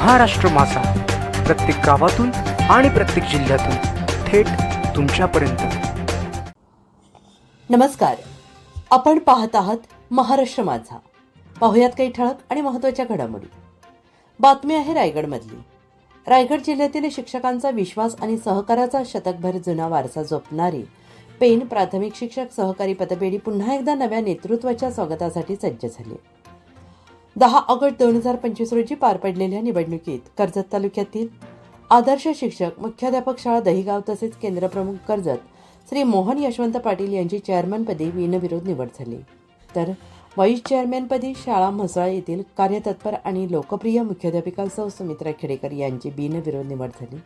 महाराष्ट्र माझा. प्रत्येक गावातून आणि प्रत्येक जिल्ह्यातून थेट तुमच्यापर्यंत. नमस्कार. आपण पाहत आहात महाराष्ट्र माझा. पाहुयात काही ठळक आणि महत्त्वाच्या घडामोडी. बातमी आहे रायगडमधली. रायगड जिल्ह्यातील शिक्षकांचा विश्वास आणि सहकाराचा शतकभर जुना वारसा जपणारी पेन प्राथमिक शिक्षक सहकारी पतपेढी पुन्हा एकदा नव्या नेतृत्वाच्या स्वागतासाठी सज्ज झाली. दहा ऑगस्ट दोन हजार पंचवीस रोजी पार पडलेल्या निवडणुकीत कर्जत तालुक्यातील आदर्श शिक्षक मुख्याध्यापक शाळा दहिगाव तसेच केंद्रप्रमुख कर्जत श्री मोहन यशवंत पाटील यांची चेअरमनपदी बिनविरोध निवड झाली. तर व्हाईस चेअरमॅनपदी शाळा म्हसळा येथील कार्यतत्पर आणि लोकप्रिय मुख्याध्यापिका सौ सुमित्रा खेडेकर यांची बिनविरोध निवड झाली.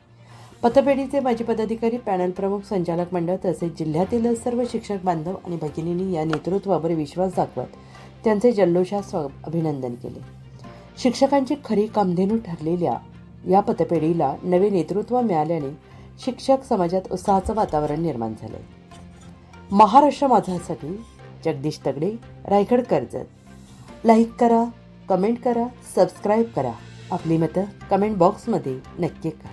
पतपेढीचे माजी पदाधिकारी पॅनल प्रमुख संचालक मंडळ तसेच जिल्ह्यातील सर्व शिक्षक बांधव आणि भगिनींनी या नेतृत्वावर विश्वास दाखवत त्यांचे जल्लोषात स्वा अभिनंदन केले. शिक्षकांची खरी कामधेनू ठरलेल्या या पतपेढीला नवे नेतृत्व मिळाल्याने शिक्षक समाजात उत्साहाचं वातावरण निर्माण झालं महाराष्ट्र माझासाठी जगदीश तगडे रायगड कर्जत. लाईक करा कमेंट करा सबस्क्राईब करा. आपली मतं कमेंट बॉक्समध्ये नक्की करा.